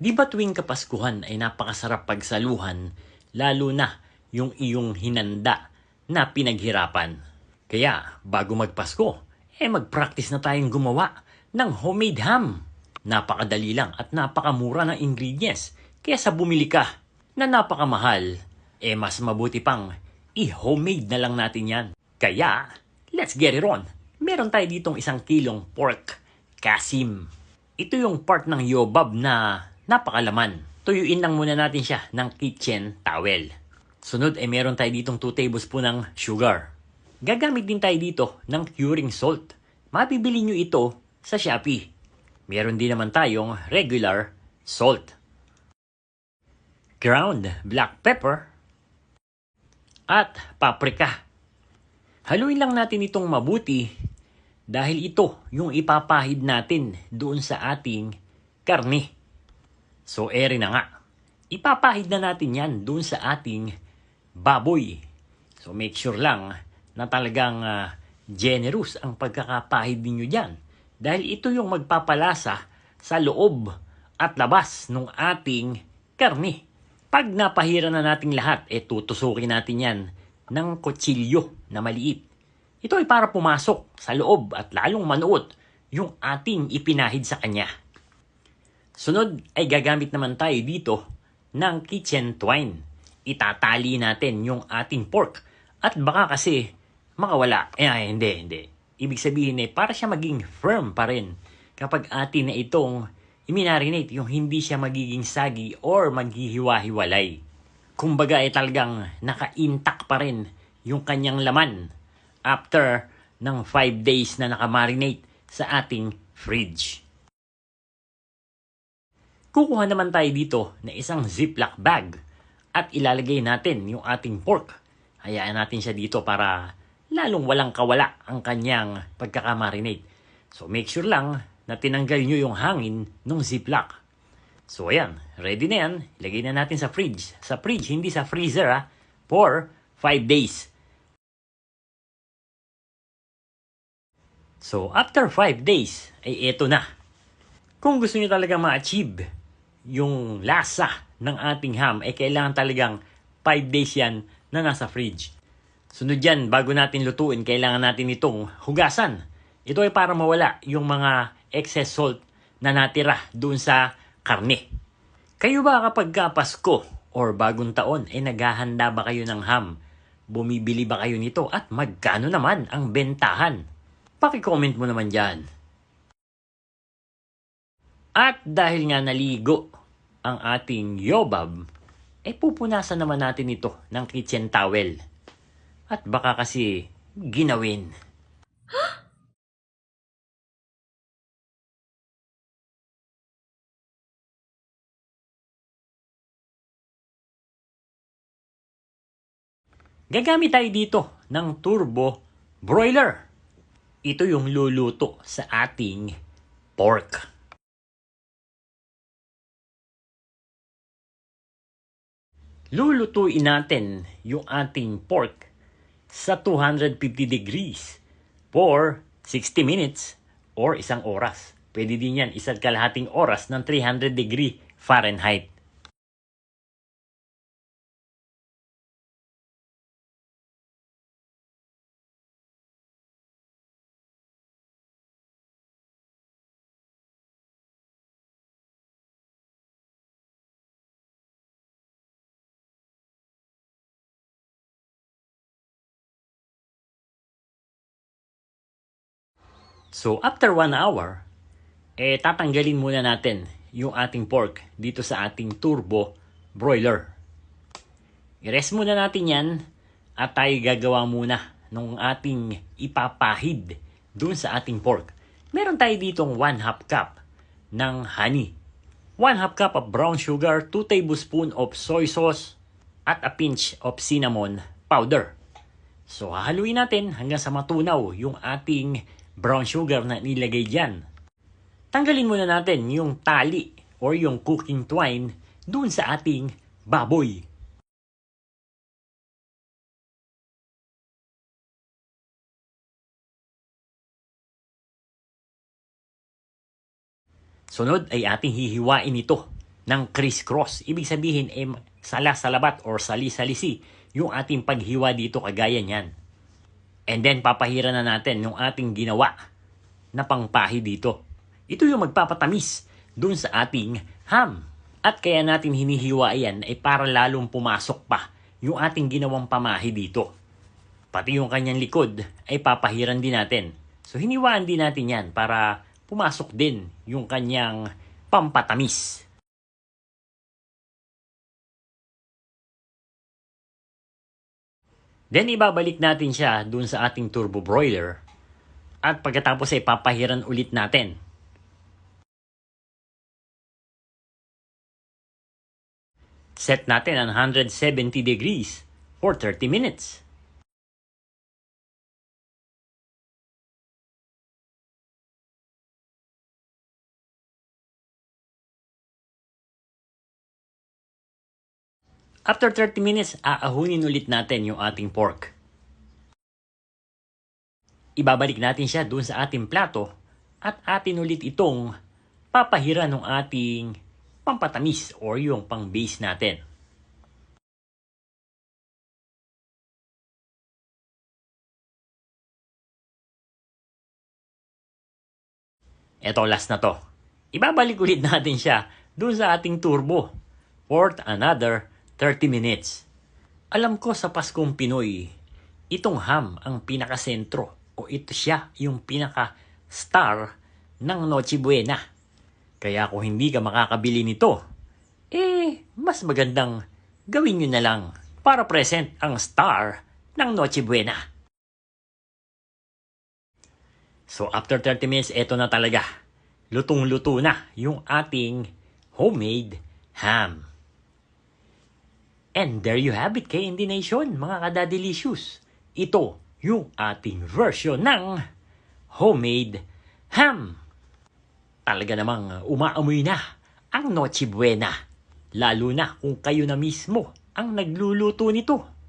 Di ba tuwing Kapaskuhan ay napakasarap pagsaluhan, lalo na yung iyong hinanda na pinaghirapan? Kaya, bago magpasko, eh mag-practice na tayong gumawa ng homemade ham. Napakadali lang at napakamura ng ingredients. Kaya sa bumili ka na napakamahal, eh mas mabuti pang i-homemade na lang natin yan. Kaya, let's get it on. Meron tayo ditong isang kilong pork kasim. Ito yung part ng yobab na napakalaman. Tuyuin lang muna natin siya ng kitchen towel. Sunod ay meron tayo ditong 2 tablespoon ng sugar. Gagamit din tayo dito ng curing salt. Mabibili nyo ito sa Shopee. Meron din naman tayong regular salt. Ground black pepper at paprika. Haluin lang natin itong mabuti dahil ito yung ipapahid natin doon sa ating karne. So, ere na nga. Ipapahid na natin yan doon sa ating baboy. So, make sure lang na talagang ah, generous ang pagkakapahid ninyo dyan. Dahil ito yung magpapalasa sa loob at labas ng ating karne. Pag napahira na nating lahat, eh tutusukin natin yan ng kutsilyo na maliit. Ito ay para pumasok sa loob at lalong manuot yung ating ipinahid sa kanya. Sunod ay gagamit naman tayo dito ng kitchen twine. Itatali natin yung ating pork at baka kasi makawala. Eh, ay, hindi, hindi. Ibig sabihin eh, para siya maging firm pa rin kapag atin na itong iminarinate yung hindi siya magiging sagi or maghihiwa-hiwalay. Kumbaga ay talagang naka-intact pa rin yung kanyang laman after ng 5 days na nakamarinate sa ating fridge. Kukuha naman tayo dito na isang ziplock bag at ilalagay natin yung ating pork. Hayaan natin siya dito para lalong walang kawala ang kanyang pagkakamarinate. So make sure lang na tinanggal nyo yung hangin ng ziplock. So ayan, ready na yan. Ilagay na natin sa fridge. Sa fridge, hindi sa freezer ha. For 5 days. So after 5 days, ay eto na. Kung gusto nyo talaga ma-achieve yung lasa ng ating ham, ay kailangan talagang 5 days yan na nasa fridge. Sunod yan, bago natin lutuin, kailangan natin itong hugasan. Ito ay para mawala yung mga excess salt na natira doon sa karne. Kayo ba kapag ka Pasko or bagong taon, ay naghahanda ba kayo ng ham? Bumibili ba kayo nito at magkano naman ang bentahan? Paki-comment mo naman dyan. At dahil nga naligo ang ating yobab, eh pupunasan naman natin ito ng kitchen towel. At baka kasi ginawin. Gagamit tayo dito ng turbo broiler. Ito yung luluto sa ating pork. Lulutuin natin yung ating pork sa 250 degrees for 60 minutes or isang oras. Pwede din yan isa't kalahating oras ng 300 degree Fahrenheit. So, after one hour, eh, tatanggalin muna natin yung ating pork dito sa ating turbo broiler. I-rest muna natin yan at tayo gagawa muna ng ating ipapahid dun sa ating pork. Meron tayo ditong 1 half cup ng honey. 1 half cup of brown sugar, 2 tablespoon of soy sauce, at a pinch of cinnamon powder. So, hahaluin natin hanggang sa matunaw yung ating brown sugar na nilagay dyan. Tanggalin muna natin yung tali or yung cooking twine dun sa ating baboy. Sunod ay ating hihiwain ito ng crisscross. Ibig sabihin, eh, sala-salabat or sali-salisi yung ating paghiwa dito kagaya niyan. And then, papahira na natin yung ating ginawa na pangpahi dito. Ito yung magpapatamis dun sa ating ham. At kaya natin hinihiwa yan ay para lalong pumasok pa yung ating ginawang pamahi dito. Pati yung kanyang likod ay papahiran din natin. So hiniwaan din natin yan para pumasok din yung kanyang pampatamis. Then ibabalik natin siya dun sa ating turbo broiler at pagkatapos ay papahiran ulit natin. Set natin ang 170 degrees for 30 minutes. After 30 minutes, aahunin ulit natin yung ating pork. Ibabalik natin siya doon sa ating plato at atin ulit itong papahira ng ating pampatamis or yung pang base natin. Eto last na to. Ibabalik ulit natin siya doon sa ating turbo for another 30 minutes. Alam ko sa Paskong Pinoy, itong ham ang pinakasentro o ito siya yung pinaka-star ng Noche Buena. Kaya kung hindi ka makakabili nito, eh, mas magandang gawin nyo na lang para present ang star ng Noche Buena. So after 30 minutes, eto na talaga. Lutong-luto na yung ating homemade ham. And there you have it, KND Nation, mga kadadelicious. Ito yung ating version ng homemade ham. Talaga namang umaamoy na ang Noche Buena. Lalo na kung kayo na mismo ang nagluluto nito.